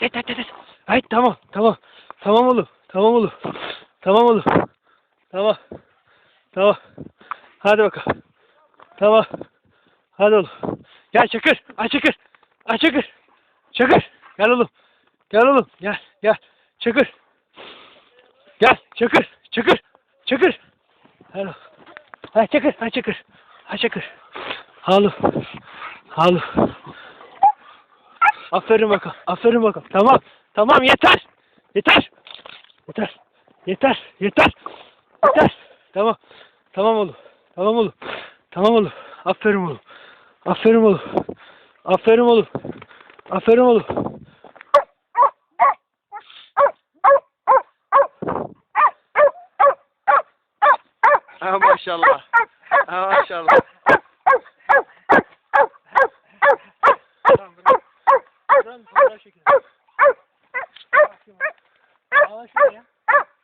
yeter yeter. Ay tamam tamam. Tamam oğlum. Tamam oğlum. Tamam oğlum. Tamam. Tamam. Hadi bakalım. Tamam. Hadi oğlum. Gel Çakır. Ay Çakır. Ay Çakır. Çakır. Gel oğlum. Gel oğlum. Gel. Gel. Çakır. Gel. Çakır. Çakır. Çakır. Oğlum. Hay Çakır. Hay Çakır. Hay Çakır. Halı. Halı. Aferin bakalım. Aferin bakalım. Tamam. Tamam yeter. Yeter. Yeter. Yeter. Yeter. Yeter. Tamam. Tamam oğlum. Tamam oğlum. Tamam oğlum. Aferin oğlum. Aferin oğlum. Aferin oğlum. Aferin oğlum. Ha maşallah. Ha maşallah. Fotoğraf çekelim. Al şunu ya.